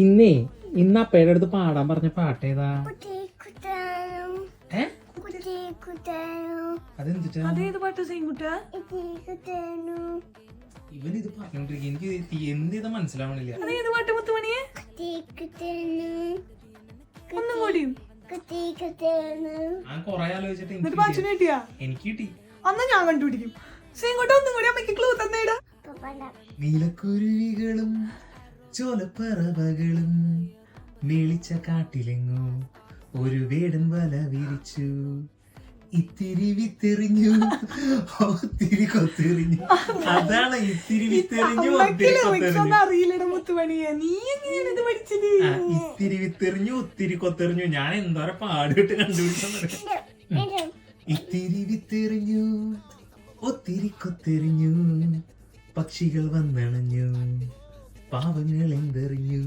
ഇന്നേ ഇന്ന് അപ്പയുടെ അടുത്ത് പാടാൻ പറഞ്ഞ പാട്ട് ഏതാ? അതേത് പാട്ട് ഇവൻ ഇത് പറഞ്ഞോണ്ടിരിക്കും എനിക്ക് എന്ത് ചെയ്താ മനസ്സിലാവണില്ല. അതേത് പാട്ട് മുത്തുമണിയെ? കുട്ടിക്കുട്ടാനും ഒന്നും കൂടിയും ഞാൻ കൊറേ ആലോചിച്ചിട്ട് എനിക്ക്. എനിക്ക് കിട്ടി. അന്ന് ഞാൻ കണ്ടുപിടിക്കും. ഒന്നും കൂടി അമ്മയ്ക്ക് ക്ലൂ തന്നേടാ. നീലക്കുരുവികളും ചോലപ്പറവകളും മേളിച്ച കാട്ടിലെങ്ങോ ഒരു വേടൻ വല വിരിച്ചു. ഇത്തിരി വിത്തെറിഞ്ഞു. ഒത്തിരി കൊത്തെറിഞ്ഞു. അതാണ് ഇത്തിരി വിത്തെറിഞ്ഞു അറിയില്ലട മുത്തുമണിയെ. നീ എങ്ങനെയാണ് ഇത് പഠിച്ചത്? ഇത്തിരി വിത്തെറിഞ്ഞു ഒത്തിരി കൊത്തെറിഞ്ഞു. ഞാൻ എന്തോരം പാടിട്ട് കണ്ടുപിടിച്ചെന്നറിയാം ഇത്തിരി വിത്തെറിഞ്ഞു ഒത്തിരി കൊത്തെറിഞ്ഞു. പക്ഷികൾ വന്നണഞ്ഞു. പാവങ്ങൾ എന്തെറിഞ്ഞു